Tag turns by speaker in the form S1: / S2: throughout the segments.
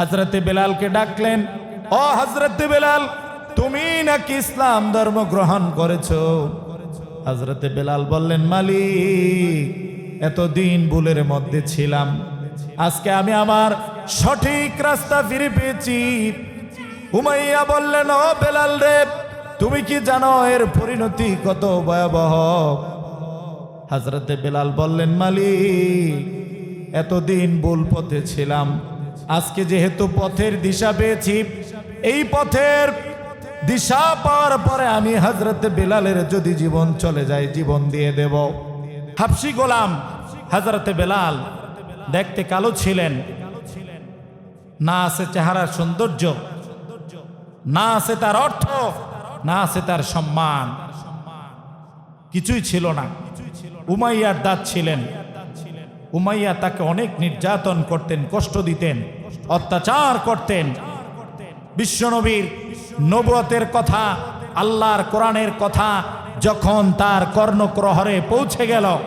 S1: হজরতে বেলালকে ডাকলেন, ও হজরতে বেলাল, তুমি নাকি ইসলাম ধর্ম গ্রহণ করেছ? হজরতে বেলাল বললেন, মালিক, এতদিন ভুলের মধ্যে ছিলাম। আজকে আমি আমার সঠিক রাস্তা ফিরে পেয়েছি। উমাইয়া বললেন, ও বেলাল রে, তুমি কি জানো এর পরিণতি কত ভয়াবহ? হাজরতে বেলাল বললেন, মালিক, এতদিন ভুল পথে ছিলাম। আজকে যেহেতু পথের দিশা পেয়েছি, এই পথের দিশা পাওয়ার পরে আমি হাজরতে বেলালের যদি জীবন চলে যায়, জীবন দিয়ে দেব। হাফসি গোলাম হাজরতে বেলাল দেখতে কালো ছিলেন। না আছে চেহারার সৌন্দর্য, না আছে তার অর্থ, না আছে তার সম্মান। কিছুই ছিল না। উমাইয়ার দাঁত ছিলেন। উমাইয়া তাকে অনেক নির্যাতন করতেন, কষ্ট দিতেন। অত্যাচার করতেন। বিশ্বনবীর নবতের কথা, আল্লাহর কোরআনের কথা যখন তার কর্ণক্রহরে পৌঁছে গেল,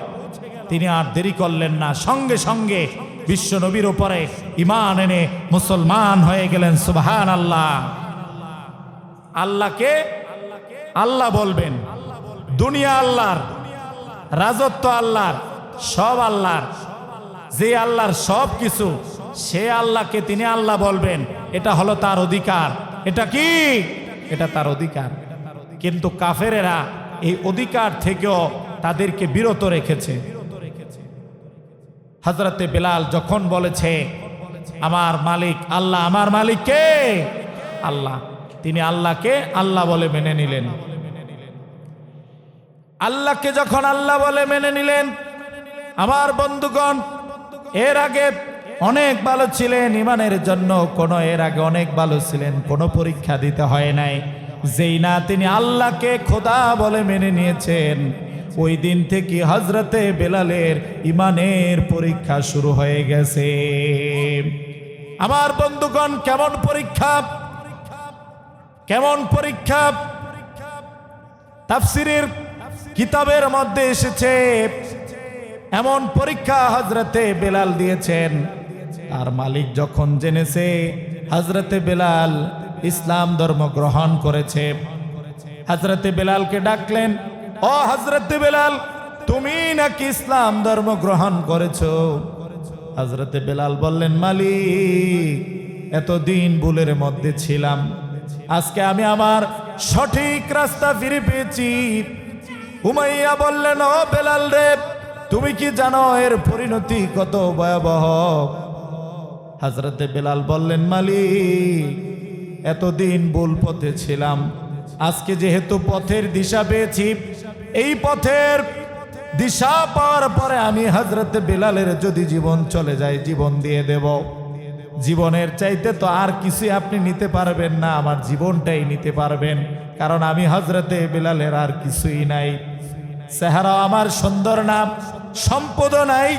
S1: তিনি আর দেরি করলেন না। সঙ্গে সঙ্গে বিশ্বনবীর উপরে ইমান এনে মুসলমান হয়ে গেলেন। সুবহান আল্লাহ আল্লাহকে আল্লাহ বলবেন। দুনিয়া আল্লাহর, রাজত্ব আল্লাহর, সব আল্লাহর। যে আল্লাহর সব কিছু সে আল্লাহকে তিনি আল্লাহ বলবেন। এটা হলো তার অধিকার। এটা কি? এটা তার অধিকার। কিন্তু কাফেরেরা এই অধিকার থেকেও তাদেরকে বিরত রেখেছে। হজরতে বেলাল যখন বলেছে, আমার মালিক আল্লাহ, আমার মালিক কে? আল্লাহ। তিনি আল্লাহকে আল্লাহ বলে মেনে নিলেন। আল্লাহকে যখন আল্লাহ বলে মেনে নিলেন, আমার বন্ধুগণ, এর আগে অনেক ভালো ছিলেন, ইমানের জন্য কোনো এর আগে অনেক ভালো ছিলেন, কোনো পরীক্ষা দিতে হয় নাই। যেই না তিনি আল্লাহকে খোদা বলে মেনে নিয়েছেন। ওই দিন থেকে হজরতে বেলালের ইমানের পরীক্ষা শুরু হয়ে গেছে। আমার বন্ধুগণ, কেমন পরীক্ষা? কেমন পরীক্ষা? তাফসিরের কিতাবের মধ্যে এসেছে, এমন পরীক্ষা হজরতে বেলাল দিয়েছেন। আর মালিক যখন জেনেছে হজরতে বেলাল ইসলাম ধর্ম গ্রহণ করেছে। হজরতে বেলালকে ডাকলেন, ও হজরতে বেলাল, তুমি নাকি ইসলাম ধর্ম গ্রহণ করেছ? হজরতে বেলাল বললেন, মালিক, এতদিন বুলের মধ্যে ছিলাম। আজকে আমি আমার সঠিক রাস্তা ফিরে পেয়েছি। উমাইয়া বললেন, ও বেলাল রে, তুমি কি জানো এর পরিণতি কত ভয়াবহ? হাজরতে বেলাল বললেন, মালিক, এতদিন ভুল পথে ছিলাম। আজকে যেহেতু পথের দিশা পেয়েছি, এই পথের দিশা পাওয়ার পরে আমি হাজরতে বেলালের যদি জীবন চলে যায়, জীবন দিয়ে দেব। জীবনের চাইতে তো আর কিছুই আপনি নিতে পারবেন না, আমার জীবনটাই নিতে পারবেন। কারণ আমি হজরতে বেলালের আর কিছুই নাই। সেহারা আমার সুন্দর নাম সম্পদ নাই।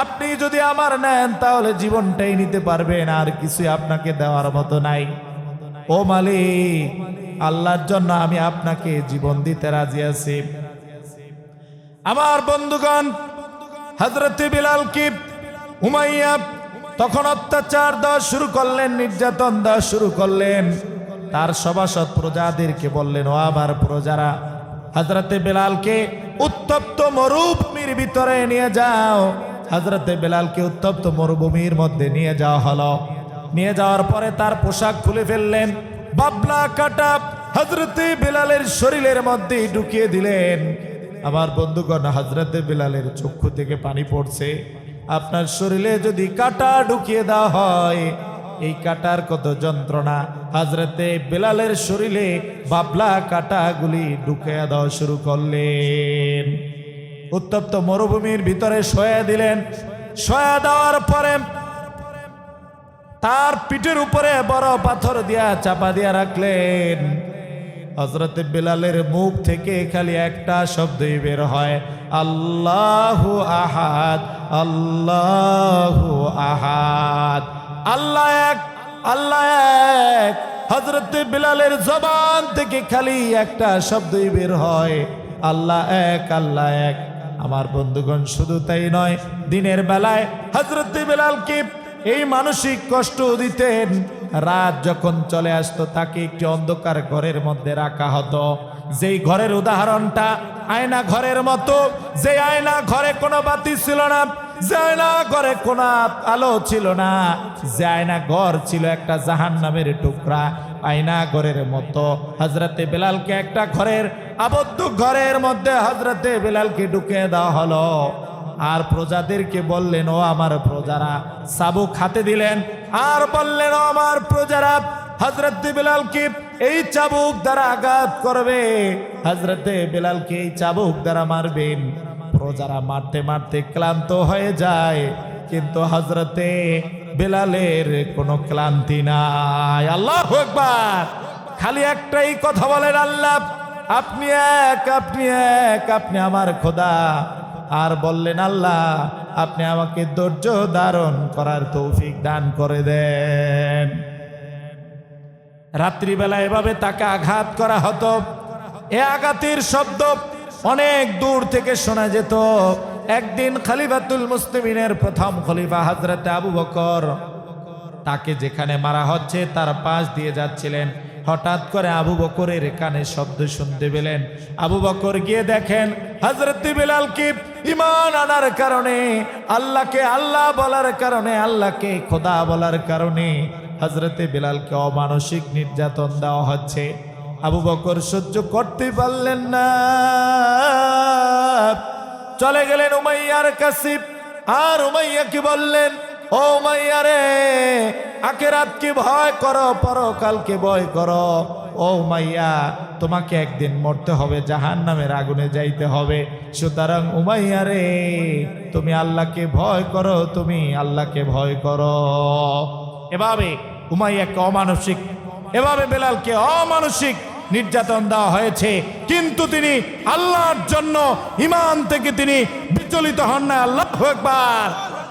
S1: আপনি যদি আমার নেন, তাহলে জীবনটাই নিতে পারবেন, আর কিছুই আপনাকে দেওয়ার মতো নাই। ও মালিক, আল্লাহর জন্য আমি আপনাকে জীবন দিতে রাজি আছি। আমার বন্ধুগণ হজরতে বিলাল কি উমাইয়া তখন অত্যাচার দেওয়া শুরু করলেন, নির্যাতন দেওয়া শুরু করলেন। তার সভাসদ প্রজাদেরকে বললেন, ও আমার প্রজারা হজরতে বেলালকে উত্তপ্ত মরুভূমির ভিতরে নিয়ে যাও। হজরতে বেলালকে উত্তপ্ত মরুভূমির মধ্যে নিয়ে যাওয়া হলো। নিয়ে যাওয়ার পরে তার পোশাক খুলে ফেললেন। বাবলা কাটা হজরতে বেলালের শরীরের মধ্যে ঢুকিয়ে দিলেন। আমার বন্ধুগণ হজরতে বেলালের চক্ষু থেকে পানি পড়ছে। আপনার শরীরে যদি কাটা ঢুকিয়ে দেওয়া হয়, এই কাটার কত যন্ত্রণা। হাজরতে বেলালের শরীরে বাবলা কাটাগুলি ঢুকিয়ে দেওয়া শুরু করলেন। উত্তপ্ত মরুভূমির ভিতরে সয়া দিলেন। সয়া দেওয়ার পরে তার পিঠের উপরে বড় পাথর দিয়া চাপা দিয়া রাখলেন। হজরত বিলালের মুখ থেকে খালি একটা শব্দই বের হয়, আল্লাহু আহাদ আল্লাহু আহাদ। আল্লাহ এক আল্লাহ এক। হজরত বিলালের জবান থেকে খালি একটা শব্দই বের হয়, আল্লাহ এক আল্লাহ এক। আমার বন্ধুগণ, শুধু তাই নয়, দিনের বেলায় হজরত বেলালকে এই মানসিক কষ্ট দিতেন? রাত যখন চলে আসতো, তাকে একটি অন্ধকার ঘরের মধ্যে রাখা হতো। যেই ঘরের উদাহরণটা আয়না ঘরের মতো যে আয়না ঘরে কোনো বাতি ছিল না, যে আয়না ঘরে কোনো আলো ছিল না, যে আয়না ঘর ছিল একটা জাহান নামের টুকরা আয়না ঘরের মতো। হজরতে বেলালকে একটা ঘরের আবদ্ধ ঘরের মধ্যে হজরতে বেলালকে ঢুকে দেওয়া হলো। আর প্রজাদেরকে বললেন, ও আমার প্রজারা, সাবুক হাতে দিলেন। আর বললেন, ও আমার প্রজারা হজরত বেলালকে এই চাবুক দ্বারা আঘাত করবে। হজরতে বেলালকে এই চাবুক দ্বারা মারবেন। প্রজারা মারতে মারতে ক্লান্ত হয়ে যায়। কিন্তু হজরতে বেলালের কোনো ক্লান্তি নাই। আল্লাহ একবার খালি একটাই কথা বলেন, আল্লাহ, আপনি এক আপনি এক, আপনি আমার খোদা। আর বললেন, আল্লাহ, আপনি আমাকে ধৈর্য ধারণ করার তৌফিক দান করে দেন। রাত্রিবেলা এভাবে তাকে আঘাত করা হতো। এ আঘাতের শব্দ অনেক দূর থেকে শোনা যেত। একদিন খালিফাতুল মুসলিমিনের প্রথম খলিফা হজরত আবু বকর তাকে যেখানে মারা হচ্ছে, তার পাশ দিয়ে যাচ্ছিলেন। হঠাৎ করে আবু বকরের কানে শব্দ শুনতে পেলেন। আবু বকর গিয়ে দেখেন হজরত বিলাল কি ইমান আনার কারণে, আল্লাহকে আল্লাহ বলার কারণে, আল্লাহকে খোদা বলার কারণে হজরতে বিলালকে অমানসিক নির্যাতন দেওয়া হচ্ছে। আবু বকর সহ্য করতে পারলেন না। চলে গেলেন উমাইয়ার কাছে আর উমাইয়া কি বললেন? ও উমাইয়া রে আখেরাতকে ভয় করো, পরকালকে ভয় করো। ও উমাইয়া, তোমাকে একদিন মরতে হবে জাহান নামের আগুনে যাইতে হবে। সুতরাং উমাইয়া রে, তুমি আল্লাহকে ভয় করো, তুমি আল্লাহকে ভয় করো। এভাবে উমাইয়াকে অমানসিক, এভাবে বেলালকে অমানসিক নির্যাতন দেওয়া হয়েছে। কিন্তু তিনি আল্লাহর জন্য ইমান থেকে তিনি বিচলিত হন না আল্লাহ একবার